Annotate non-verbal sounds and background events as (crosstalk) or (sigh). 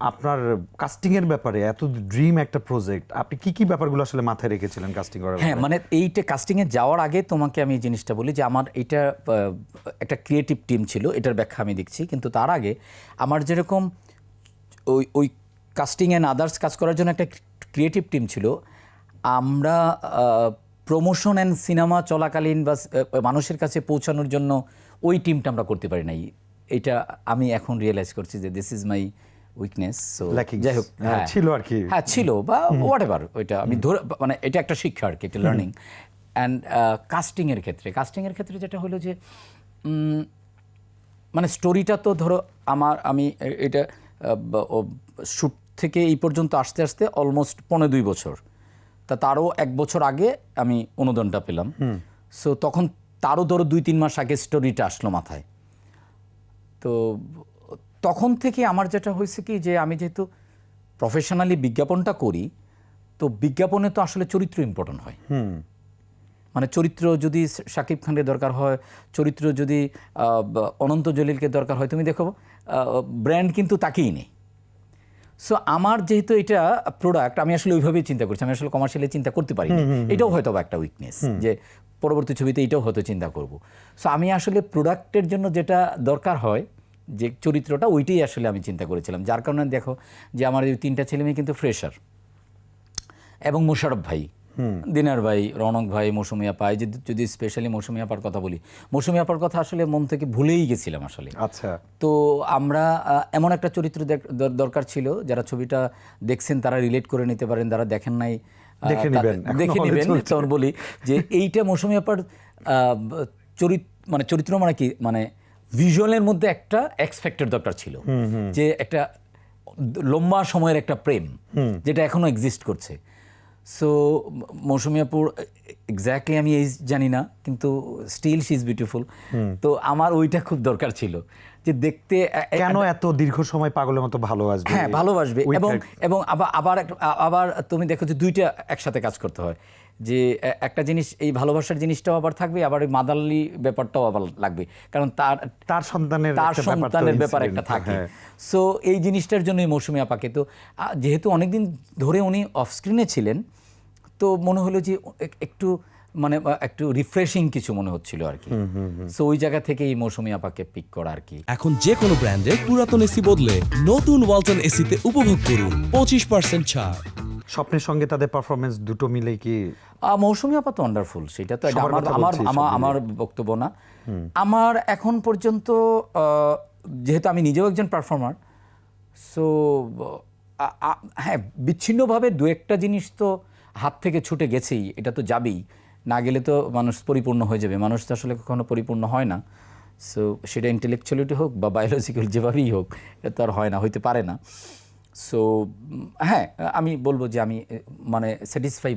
আপনার কাস্টিং এর ব্যাপারে এত ড্রিম একটা প্রজেক্ট আপনি কি কি ব্যাপারগুলো আসলে মাথায় রেখেছিলেন কাস্টিং করার হ্যাঁ মানে এইটা কাস্টিংয়ে যাওয়ার আগে তোমাকে আমি এই জিনিসটা বলি যে আমার এটা একটা ক্রিয়েটিভ টিম ছিল এটার ব্যাখ্যা আমি দিচ্ছি কিন্তু তার আগে আমার যেরকম ওই ওই কাস্টিং অ্যান্ড আদার্স কাজ করার জন্য একটা ক্রিয়েটিভ টিম ছিল আমরা প্রমোশন অ্যান্ড সিনেমা চলাকালীন বা মানুষের কাছে পৌঁছানোর জন্য ওই টিমটা আমরা করতে পারি নাই। এটা আমি এখন রিয়েলাইজ করছি যে this is my weakness so যাই হোক হ্যাঁ, ছিল আর কি। হ্যাঁ ছিল বা হোয়াট এভার ওইটা। আমি ধরে মানে এটা একটা শিক্ষা আর কি একটা লার্নিং অ্যান্ড কাস্টিংয়ের ক্ষেত্রে কাস্টিংয়ের ক্ষেত্রে যেটা হলো যে মানে স্টোরিটা তো ধরো আমার আমি এটা শ্যুট থেকে এই পর্যন্ত আসতে আসতে অলমোস্ট পনেরো দুই বছর। তা তারও এক বছর আগে আমি অনুদানটা পেলাম। সো তখন তারও ধরো দুই তিন মাস আগে স্টোরিটা আসলো মাথায়। তো তখন থেকে আমার যেটা হয়েছে কি যে আমি যেহেতু প্রফেশনালি বিজ্ঞাপনটা করি তো বিজ্ঞাপনে তো আসলে চরিত্র ইম্পর্টেন্ট হয়। মানে চরিত্র যদি শাকিব খানের দরকার হয় চরিত্র যদি অনন্ত জলিলকে দরকার হয় তুমি দেখো ব্র্যান্ড কিন্তু তাকেই নেই। সো আমার যেহেতু এটা প্রোডাক্ট আমি আসলে ওইভাবেই চিন্তা করছি আমি আসলে কমার্শিয়ালি চিন্তা করতে পারি এটাও হয়তো একটা উইকনেস যে পরবর্তী ছবিতে এটাও হয়তো চিন্তা করব। সো আমি আসলে প্রোডাক্টের জন্য যেটা দরকার হয় যে চরিত্রটা ওইটাই আসলে আমি চিন্তা করেছিলাম। যার কারণে দেখো যে আমার এই তিনটা ছেলে মেয়ে কিন্তু ফ্রেশার এবং মোশারফ ভাই দিনার ভাই রনক ভাই মৌসুমি আপা এই যদি স্পেশালি মৌসুমি আপার কথা বলি মৌসুমি আপার কথা আসলে মন থেকে ভুলেই গেছিলাম আসলে। আচ্ছা। তো আমরা এমন একটা চরিত্র দরকার ছিল যারা ছবিটা দেখছেন তারা রিলেট করে নিতে পারেন যারা দেখেন নাই দেখে তা- দেখে নেবেন। তখন বলি যে এইটা মৌসুমি আপার চরিত্র মানে চরিত্র মানে কি মানে ভিজুয়ালের মধ্যে একটা এক্স ফ্যাক্টর দরকার ছিল। যে একটা লম্বা সময়ের একটা প্রেম যেটা এখনও এক্সিস্ট করছে। সো মৌসুমি আপুর এক্স্যাক্টলি আমি এই জানি না কিন্তু স্টিল শি ইজ বিউটিফুল তো আমার ওইটা খুব দরকার ছিল যে দেখতে কেন এত দীর্ঘ সময় পাগলের মতো ভালোবাসবে? হ্যাঁ ভালোবাসবে এবং এবং আবার আবার আবার তুমি দেখো যে দুইটা একসাথে কাজ করতে হয়। যে একটা জিনিস এই ভালোবাসার জিনিসটাও আবার থাকবে আবার ওই মাদারলি ব্যাপারটাও আবার লাগবে। কারণ তার তার সন্তানের তার সন্তানের ব্যাপার একটা থাকে। হ্যাঁ। সো এই জিনিসটার জন্যই মৌসুমি আপাকে তো যেহেতু অনেকদিন ধরে উনি অফ স্ক্রিনে ছিলেন তো মনে হলো যে একটু মানে একটু রিফ্রেশিং কিছু মনে হচ্ছিল আর কি। সো ওই জায়গা থেকে এই মৌসুমি আপাকে পিক করা আর কি। এখন যে কোনো ব্র্যান্ডের পুরাতন এসি বদলে নতুন ওয়ালটন এসিতে উপভোগ করুন পঁচিশ পার্সেন্ট ছাড়। স্বপ্নের সঙ্গে তাদের পারফরমেন্স দুটো মিলে কি মৌসুমি আপা ওয়ান্ডারফুল সেটা তো আমার আমার আমার বক্তব্য না। আমার এখন পর্যন্ত যেহেতু আমি নিজেও একজন পারফর্মার সো হ্যাঁ বিচ্ছিন্নভাবে দু একটা জিনিস তো হাত থেকে ছুটে গেছেই এটা তো যাবেই। না গেলে তো মানুষ পরিপূর্ণ হয়ে যাবে। মানুষ তো আসলে কখনো পরিপূর্ণ হয় না। সো সেটা ইন্টেলেকচুয়ালিটি হোক বা বায়োলজিক্যাল (laughs) যেভাবেই হোক এটা তো আর হয় না হইতে পারে না। সো হ্যাঁ আমি বলব যে আমি মানে স্যাটিসফাই